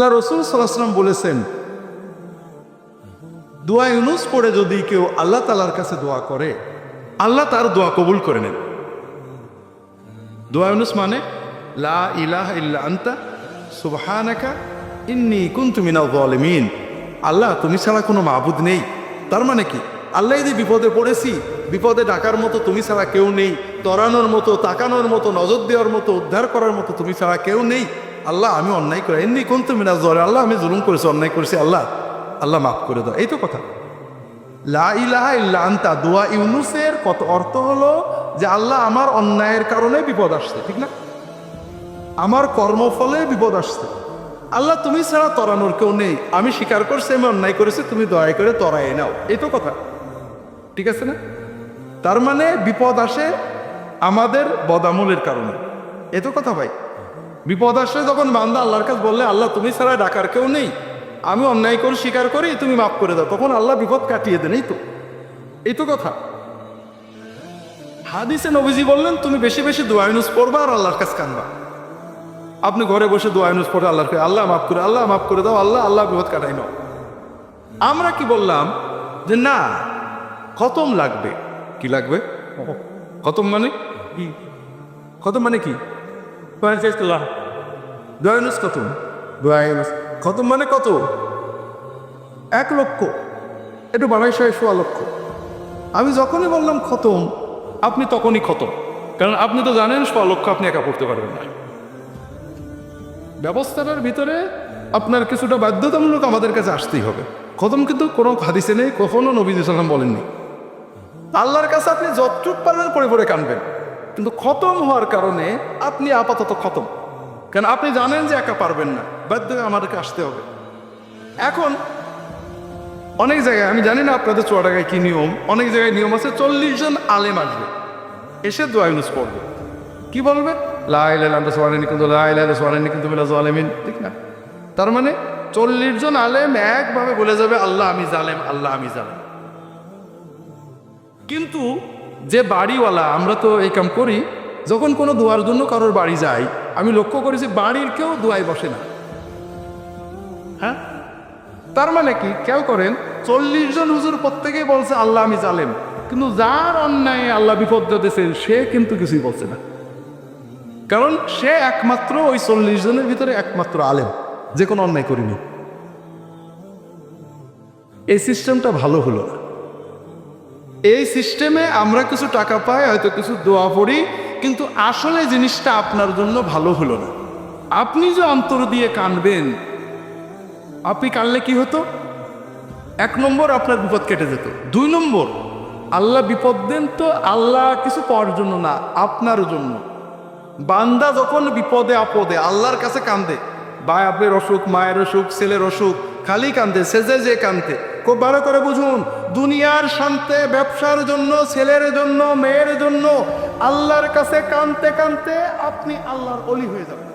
আল্লাহ রসুল সাল্লাহাম বলেছেন, দোয়া ইউনুস পড়ে যদি কেউ আল্লাহ তালার কাছে দোয়া করে, আল্লাহ তার দোয়া কবুল করে নেন দোয়া ইউনুস মানে লা ইলাহ ইল্লা আন্তা, সুবহানাকা ইন্নি কুনতু মিনাল জালিমিন আল্লাহ, তুমি ছাড়া কোনো মাবুদ নেই। তার মানে কি? আল্লাহ যদি বিপদে পড়েছি, বিপদে ডাকার মতো তুমি ছাড়া কেউ নেই, তরানোর মতো, তাকানোর মতো, নজর দেওয়ার মতো, উদ্ধার করার মতো তুমি ছাড়া কেউ নেই। আল্লাহ, আমি অন্যায় করে। এমনি কোন তুমি না জ্বরে আল্লাহ, আমি জুলুম করেছি, অন্যায় করেছি, আল্লাহ আল্লাহ মাফ করে দাও। এই তো কথা। লা দোয়া ইউনুসের কত অর্থ হলো যে আল্লাহ আমার অন্যায়ের কারণে বিপদ আসছে, ঠিক না? আমার কর্মফলে বিপদ আসছে। আল্লাহ, তুমি ছাড়া তরানোর কেউ নেই। আমি স্বীকার করছি, আমি অন্যায় করেছি, তুমি দয়া করে তরাই নাও। এই তো কথা। ঠিক আছে না? তার মানে বিপদ আসে আমাদের বদামলের কারণে। এ তো কথা ভাই। বিপদ আসে যখন বান্দা আল্লাহর কাছে বললে আল্লাহ তুমি ছাড়া ডাকার কেউ নেই। আমি অন্যায় করে স্বীকার করি তুমি মাফ করে দাও। তখন আল্লাহ বিপদ কাটিয়ে দেন এই তো। এই তো কথা। হাদিসে নবীজি বললেন তুমি বেশি বেশি দোয়াইনুস পড়বা আর আল্লাহর কাছে কানবা আপনি ঘরে বসে দোয়াইনুস পড়ে আল্লাহর কাছে আল্লাহ মাফ করে আল্লাহ মাফ করে দাও আল্লাহ আল্লাহ বিপদ কাটাই নাও। আমরা কি বললাম যে না খতম লাগবে। কি লাগবে? খতম মানে? কি? খতম মানে কি? দয়ানুস খতম দয়ানুস খতম মানে কত? এক লক্ষ। একটু বানাই শয়ে সোয়া লক্ষ। আমি যখনই বললাম খতম, আপনি তখনই খতম। কারণ আপনি তো জানেন সোয়া লক্ষ আপনি একা পড়তে পারবেন না। ব্যবস্থাটার ভিতরে আপনার কিছুটা বাধ্যতামূলক আমাদের কাছে আসতেই হবে। খতম কিন্তু কোনো হাদিসে নেই, কখনো নবী সাল্লাম বলেননি। আল্লাহর কাছে আপনি যতটুক পারবেন পড়ে পড়ে কানবেন। কিন্তু খতম হওয়ার কারণে আপনি আপাতত খতম। কারণ আপনি জানেন যে একা পারবেন না, বাধ্য আমাদেরকে আসতে হবে। এখন অনেক জায়গায়, আমি জানি না আপনাদের চুয়াডাঙ্গায় কি নিয়ম, অনেক জায়গায় নিয়ম আছে, চল্লিশ জন আলেম আসবে। এসে দোয়াইনুস পড়বে। কি বলবে? ঠিক না? তার মানে চল্লিশ জন আলেম একভাবে বলে যাবে, আল্লাহ আমি জালেম, আল্লাহ আমি জালেম। কিন্তু যে বাড়িওয়ালা, আমরা তো এই কাম করি, যখন কোনো দোয়ার জন্য কারোর বাড়ি যাই, আমি লক্ষ্য করি যে বাড়ির কেউ দোয়ায় বসে না। হ্যাঁ? তার মানে কি? কেউ করেন, চল্লিশ জন হুজুর প্রত্যেকেই বলছে, আল্লাহ আমি জালেম। কিন্তু যার অন্যায় আল্লাহ বিপদ দিতেছে সে কিন্তু কিছুই বলছে না। কারণ সে একমাত্র ওই চল্লিশ জনের ভিতরে একমাত্র আলেম, যে কোনো অন্যায় করিনি। এই সিস্টেমটা ভালো হলো না। এই সিস্টেমে আমরা কিছু টাকা পাই, হয়তো কিছু দোয়া পড়ি, কিন্তু আসলে জিনিসটা আপনার জন্য ভালো হলো না। আপনি যে অন্তর দিয়ে কানবেন, আপনি কানলে কি হতো? এক নম্বর আপনার বিপদ কেটে যেত। দুই নম্বর, আল্লাহ বিপদ দেন তো আল্লাহ কিছু পাওয়ার জন্য না, আপনার জন্য। বান্দা যখন বিপদে আপদে, আল্লাহর কাছে কান্দে, ভাই, আপনার অসুখ, মায়ের অসুখ, ছেলের অসুখ, খালি কান্দে সেজে যে কান্দে খুব ভালো করে বুঝুন, দুনিয়ার শান্তে ব্যবসার জন্য, ছেলের জন্য, মেয়ের জন্য, আল্লাহর কাছে কানতে কানতে আপনি আল্লাহর অলি হয়ে যাবেন।